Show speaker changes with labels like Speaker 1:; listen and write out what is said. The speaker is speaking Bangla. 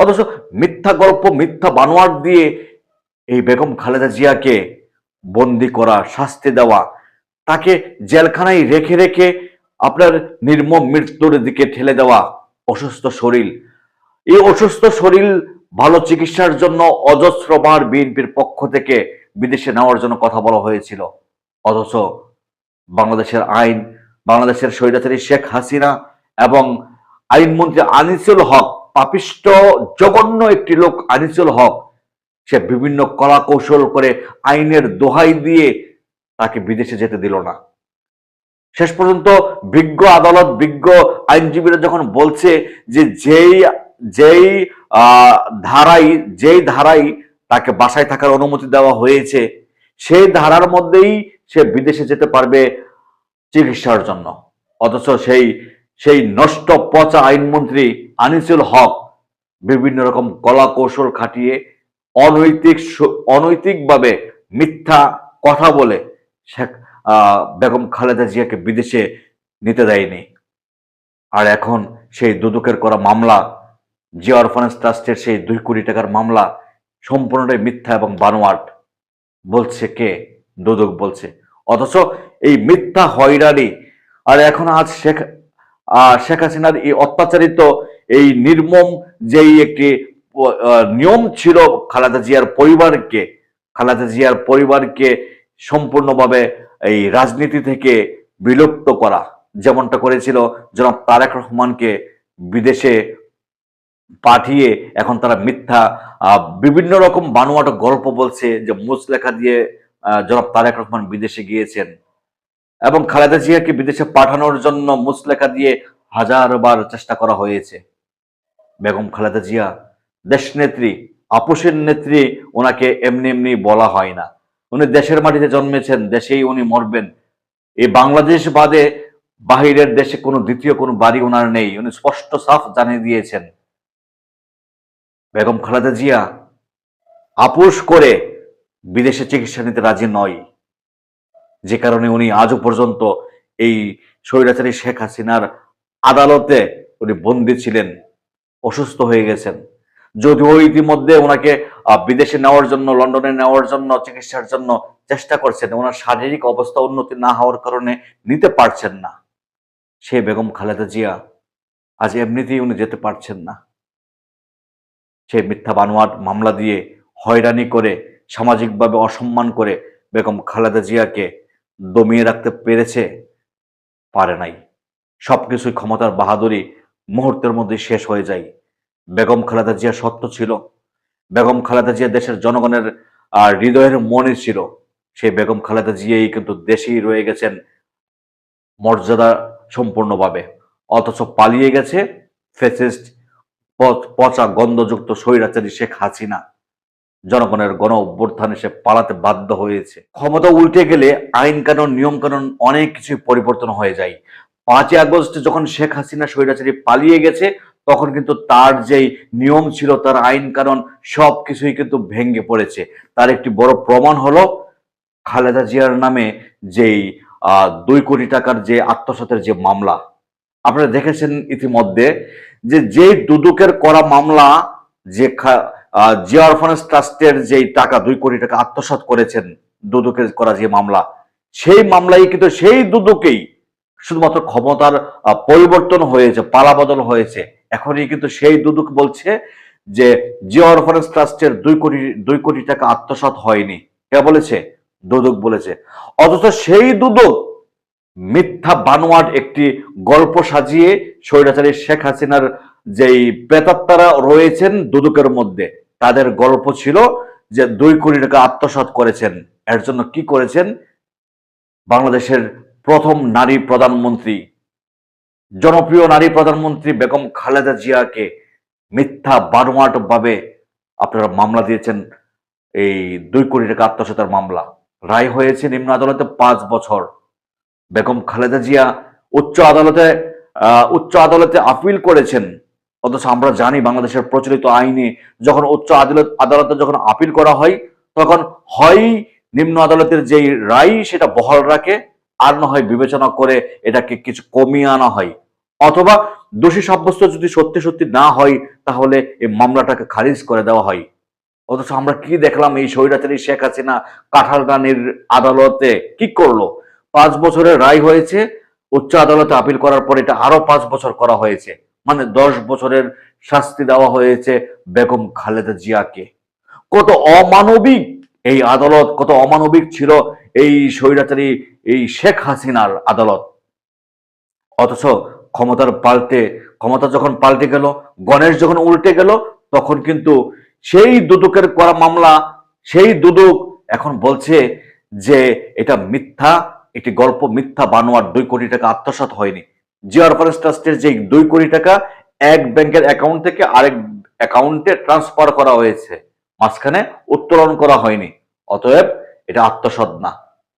Speaker 1: অথচ মিথ্যা গল্প, মিথ্যা বানোয়ার দিয়ে এই বেগম খালেদা জিয়াকে বন্দি করা, শাস্তি দেওয়া, তাকে জেলখানায় রেখে রেখে আপনার নির্মম মৃত্যুর দিকে ঠেলে দেওয়া অসুস্থ শরীর। এই অসুস্থ শরীর ভালো চিকিৎসার জন্য অজস্রবার বিএনপির পক্ষ থেকে বিদেশে নেওয়ার জন্য কথা বলা হয়েছিল। অথচ বাংলাদেশের আইন, বাংলাদেশের স্বৈরাচারী শেখ হাসিনা এবং আইনমন্ত্রী আনিসুল হক পাপিষ্ট জঘন্য একটি লোক আনিসুল হক। সে বিভিন্ন কলা কৌশল করে আইনের দোহাই দিয়ে তাকে বিদেশে যেতে দিল না। শেষ পর্যন্ত বিজ্ঞ আদালত, বিজ্ঞ আইনজীবীরা যখন বলছে যে যেই যেই ধারাই যেই ধারাই তাকে বাসায় থাকার অনুমতি দেওয়া হয়েছে, সেই ধারার মধ্যেই সে বিদেশে যেতে পারবে চিকিৎসার জন্য। অথচ সেই সেই নষ্ট পচা আইনমন্ত্রী আনিসুল হক বিভিন্ন রকম কলা কৌশল খাটিয়ে অনৈতিক অনৈতিকভাবে মিথ্যা কথা বলে শেখ বেগম খালেদা জিয়াকে বিদেশে নিতে দেয়নি। আর এখন সেই দুদকের করা মামলা, জিয়া অরফানেজ ট্রাস্টের সেই দুই কোটি টাকার মামলা সম্পূর্ণটাই মিথ্যা এবং বানোয়াট বলছে কে? দুদক বলছে। অথচ এই মিথ্যা হয়রানি, আর এখন আজ শেখ শেখ হাসিনার এই অত্যাচারিত এই নির্মম যেই একটি নিয়ম ছিল খালেদা জিয়ার পরিবারকে, খালেদা জিয়ার পরিবারকে সম্পূর্ণভাবে এই রাজনীতি থেকে বিলুপ্ত করা। যেমনটা করেছিল জনাব তারেক রহমানকে বিদেশে পাঠিয়ে এখন তারা মিথ্যা বিভিন্ন রকম বানোয়াট গল্প বলছে যে মুসলেখা দিয়ে জনাব তারেক রহমান বিদেশে গিয়েছেন। এবং খালেদা জিয়াকে বিদেশে পাঠানোর জন্য মুসলেখা দিয়ে হাজারবার চেষ্টা করা হয়েছে। বেগম খালেদা জিয়া দেশনেত্রী আপোষের নেত্রী, ওনাকে এমনি এমনি বলা হয় না। উনি দেশের মাটিতে জন্মেছেন, দেশেই উনি মরবেন। এই বাংলাদেশ বাদে বাহিরের দেশে কোনো দ্বিতীয় কোনো বাড়ি ওনার নেই। উনি স্পষ্ট সাফ জানিয়ে দিয়েছেন। বেগম খালেদা জিয়া আপোষ করে বিদেশে চিকিৎসা নিতে রাজি নয়। যে কারণে উনি আজও পর্যন্ত এই স্বৈরাচারী শেখ হাসিনার আদালতে উনি বন্দী ছিলেন। অসুস্থ হয়ে গেছেন। যদিও ইতিমধ্যে ওনাকে বিদেশে নেওয়ার জন্য, লন্ডনে নেওয়ার জন্য, চিকিৎসার জন্য চেষ্টা করছেন, ওনার শারীরিক অবস্থা উন্নতি না হওয়ার কারণে নিতে পারছেন না। সে বেগম খালেদা জিয়া, আজ এমনিতেই উনি যেতে পারছেন না। সে মিথ্যা বানোয়াট মামলা দিয়ে হয়রানি করে, সামাজিকভাবে অসম্মান করে বেগম খালেদা জিয়াকে দমিয়ে রাখতে পেরেছে, পারে নাই। সবকিছুই ক্ষমতার বাহাদুরি মুহূর্তের মধ্যে শেষ হয়ে যায়। বেগম খালেদা জিয়া সত্য ছিল। বেগম খালেদা জিয়া দেশের জনগণের আর হৃদয়ের মনে ছিল। সেই বেগম খালেদা জিয়াই কিন্তু দেশেই রয়ে গেছেন মর্যাদা সম্পূর্ণভাবে। অথচ পালিয়ে গেছে ফেসিস্ট পচা গন্ধযুক্ত স্বৈরাচারী শেখ হাসিনা। জনগণের গণ অভ্যুত্থানে সে পালাতে বাধ্য হয়েছে। ক্ষমতা উল্টে গেলে আইন কানুন, নিয়ম কানুন অনেক কিছুই পরিবর্তন হয়ে যায়। পাঁচই আগস্ট যখন শেখ হাসিনা স্বৈরাচারী পালিয়ে গেছে তখন কিন্তু তার যেই নিয়ম ছিল তার আইন কানুন সব কিছুই কিন্তু ভেঙে পড়েছে। তার একটি বড় প্রমাণ হলো খালেদা জিয়ার নামে যেই দুই কোটি টাকার যে আত্মসাতের যে মামলা। আপনারা দেখেছেন ইতিমধ্যে যে যে দুদকের করা মামলা যে খা- আহ, জিয়া অরফানেজ ট্রাস্টের যেই টাকা দুই কোটি টাকা আত্মসাৎ করেছেন দুদকের করা যে মামলা সেই মামলাই কিন্তু সেই দুদকেই শুধুমাত্র ক্ষমতার পরিবর্তন হয়েছে পালাবদল হয়েছে। এখনই কিন্তু সেই দুদুক বলছে যে জিয়া অরফানেজ ট্রাস্টের দুই কোটি দুই কোটি টাকা আত্মসাৎ হয়নি। কে বলেছে? দুদক বলেছে। অথচ সেই দুদক মিথ্যা বানোয়াট একটি গল্প সাজিয়ে স্বৈরাচারী শেখ হাসিনার যেই প্রেতাত্মারা রয়েছেন দুদকের মধ্যে, তাদের গল্প ছিল যে দুই কোটি টাকা আত্মসাৎ করেছেন। এর জন্য কি করেছেন? বাংলাদেশের প্রথম নারী প্রধানমন্ত্রী, জনপ্রিয় নারী প্রধানমন্ত্রী বেগম খালেদা জিয়াকে মিথ্যা বানোয়াট ভাবে আপনারা মামলা দিয়েছেন, এই দুই কোটি টাকা আত্মসাতের মামলা। রায় হয়েছে নিম্ন আদালতে পাঁচ বছর। বেগম খালেদা জিয়া উচ্চ আদালতে উচ্চ আদালতে আপিল করেছেন। অথচ আমরা জানি বাংলাদেশের প্রচলিত আইনে যখন উচ্চ আদালত, আদালতে যখন আপিল করা হয়, তখন হয় নিম্ন আদালতের যেই রায় সেটা বহাল রাখে। আর না হয় বিবেচনা করে এটাকে কিছু কমিয়ে আনা হয়। অথবা দোষী সাব্যস্ত যদি সত্যি সত্যি না হয়, তাহলে এই মামলাটাকে খারিজ করে দেওয়া হয়। অথচ আমরা কি দেখলাম এই স্বৈরাচারী শেখ হাসিনা কাঁঠালগানির আদালতে কি করল? পাঁচ বছরের রায় হয়েছে, উচ্চ আদালতে আপিল করার পর এটা আরও পাঁচ বছর করা হয়েছে। মানে দশ বছরের শাস্তি দেওয়া হয়েছে বেগম খালেদা জিয়াকে। কত অমানবিক এই আদালত কত অমানবিক ছিল এই স্বৈরাচারী, এই শেখ হাসিনার আদালত। অথচ ক্ষমতার পাল্টে, ক্ষমতা যখন পাল্টে গেল, গণেশ যখন উল্টে গেল, তখন কিন্তু সেই দুদকের করা মামলা, সেই দুদক এখন বলছে যে এটা মিথ্যা একটি গল্প মিথ্যা, বানোয়ার দুই কোটি টাকা আত্মসাৎ হয়নি। জিয়ার ফরেস্ট ট্রাস্টের যে দুই কোটি টাকা এক ব্যাংকের অ্যাকাউন্ট থেকে আরেক অ্যাকাউন্টে ট্রান্সফার করা হয়েছে। মাঝখানে উত্তোলন করা হয়নি। অতএব এটা আত্মসৎ না।